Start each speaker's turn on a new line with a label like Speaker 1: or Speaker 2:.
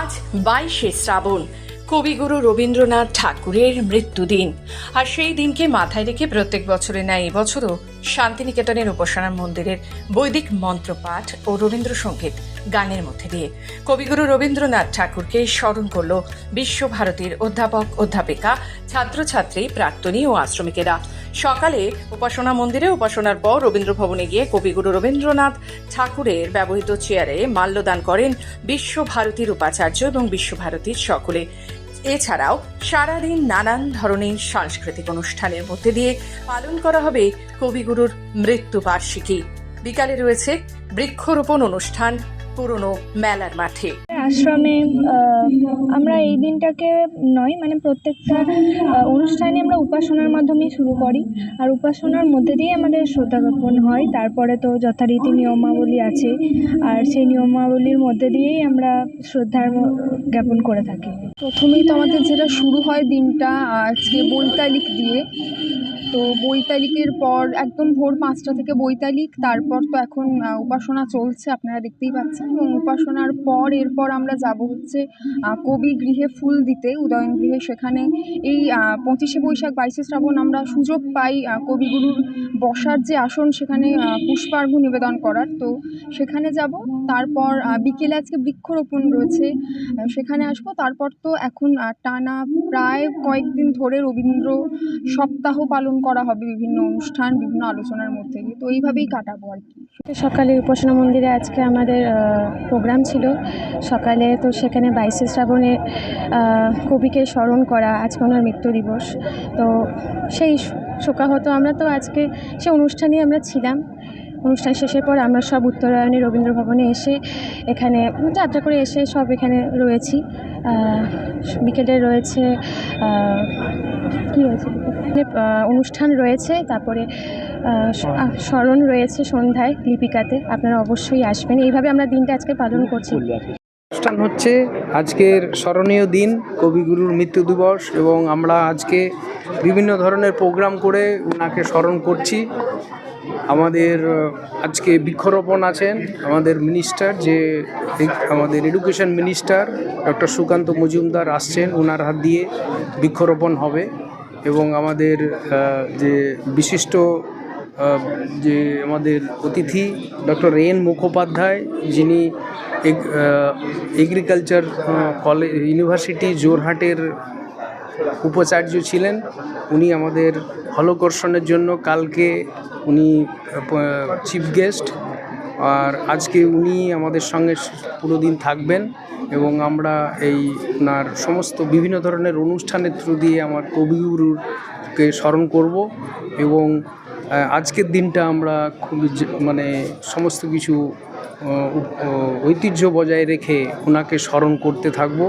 Speaker 1: আজ বাইশে শ্রাবণ। কবিগুরু রবীন্দ্রনাথ ঠাকুরের মৃত্যুদিন। আর সেই দিনকে মাথায় রেখে প্রত্যেক বছরের ন্যায় এবছরও শান্তিনিকেতনের উপাসনা মন্দিরের বৈদিক মন্ত্রপাঠ ও রবীন্দ্রসঙ্গীত গানের মধ্যে দিয়ে কবিগুরু রবীন্দ্রনাথ ঠাকুরকে স্মরণ করল বিশ্বভারতীর অধ্যাপক, অধ্যাপিকা, ছাত্রছাত্রী, প্রাক্তনী ও আশ্রমিকেরা। সকালে উপাসনা মন্দিরে উপাসনার পর রবীন্দ্র ভবনে গিয়ে কবিগুরু রবীন্দ্রনাথ ঠাকুরের ব্যবহৃত চেয়ারে মাল্যদান করেন বিশ্বভারতীর উপাচার্য এবং বিশ্বভারতীর সকলে। এছাড়াও সারাদিন নানান ধরনের সাংস্কৃতিক অনুষ্ঠানের মধ্যে দিয়ে পালন করা হবে কবিগুরুর মৃত্যু বার্ষিকী। বিকালে রয়েছে বৃক্ষরোপণ অনুষ্ঠান পুরনো মেলার মাঠে।
Speaker 2: আশ্রমে আমরা এই দিনটাকে নয় মানে প্রত্যেকটা অনুষ্ঠানে আমরা উপাসনার মাধ্যমেই শুরু করি। আর উপাসনার মধ্যে দিয়ে আমাদের শ্রদ্ধা জ্ঞাপন হয়। তারপরে তো যথারীতি নিয়মাবলী আছে। আর সেই নিয়মাবলীর মধ্যে দিয়েই আমরা শ্রদ্ধার জ্ঞাপন করে থাকি।
Speaker 3: প্রথমেই তো আমাদের যেটা শুরু হয় দিনটা আজকে বৈতালিক দিয়ে। তো বৈতালিকের পর একদম ভোর পাঁচটা থেকে বৈতালিক তারপর তো এখন উপাসনা চলছে আপনারা দেখতেই পাচ্ছেন। এবং উপাসনার পর এরপর আমরা যাব হচ্ছে আহ, কবি গৃহে ফুল দিতে, উদয়ন গৃহে, সেখানে এই পঁচিশে বৈশাখ বাইশে শ্রাবণ আমরা সুযোগ পাই কবিগুরুর বসার যে আসন সেখানে পুষ্পার্ঘ নিবেদন করার। তো সেখানে যাব। তারপর বিকেলে আজকে বৃক্ষরোপণ রয়েছে। সেখানে আসব। তারপর তো এখন টানা প্রায় কয়েকদিন ধরে রবীন্দ্র সপ্তাহ পালন করা হবে বিভিন্ন অনুষ্ঠান, বিভিন্ন আলোচনার মধ্যে। দিয়ে তো এইভাবেই কাটাবো আর কি।
Speaker 2: সকালে উপাসনা মন্দিরে আজকে আমাদের প্রোগ্রাম ছিল। সকালে তো সেখানে বাইশে শ্রাবণে কবিকে স্মরণ করা, আজকে ওনার মৃত্যু দিবস। তো সেই শোকাহত আমরা তো আজকে সে অনুষ্ঠানে আমরা ছিলাম। অনুষ্ঠান শেষের পর আমরা সব উত্তরায়ণে রবীন্দ্র ভবনে এসে এখানে যাত্রা করে এসে সব এখানে রয়েছি। বিকেলে রয়েছে কী বিকেলে? অনুষ্ঠান রয়েছে, তারপরে স্মরণ রয়েছে সন্ধ্যায় লিপিকাতে। আপনারা অবশ্যই আসবেন। এইভাবে আমরা দিনটা আজকে পালন করছি।
Speaker 4: অনুষ্ঠান হচ্ছে আজকের স্মরণীয় দিন, কবিগুরুর মৃত্যু দিবস, এবং আমরা আজকে বিভিন্ন ধরনের প্রোগ্রাম করে ওনাকে স্মরণ করছি। আমাদের আজকে বৃক্ষরোপণ আছেন আমাদের মিনিস্টার যে আমাদের education minister doctor Sukanta Majumdar আসছেন ওনার হাত দিয়ে বৃক্ষরোপণ হবে। এবং আমাদের যে বিশিষ্ট যে আমাদের অতিথি ডক্টর এন মুখোপাধ্যায়, যিনি এগ্রিকালচার কলেজ ইউনিভার্সিটি জোরহাটের উপাচার্য ছিলেন, উনি আমাদের হলকর্ষণের জন্য কালকে উনি চিফ গেস্ট আর আজকে উনি আমাদের সঙ্গে পুরো দিন থাকবেন এবং আমরা এই ওনার সমস্ত বিভিন্ন ধরনের অনুষ্ঠানের থ্রু দিয়ে আমার কবিগুরুকে স্মরণ করব এবং আজকের দিনটা আমরা খুবই যে- মানে সমস্ত কিছু ঐতিহ্য বজায় রেখে ওনাকে স্মরণ করতে থাকব।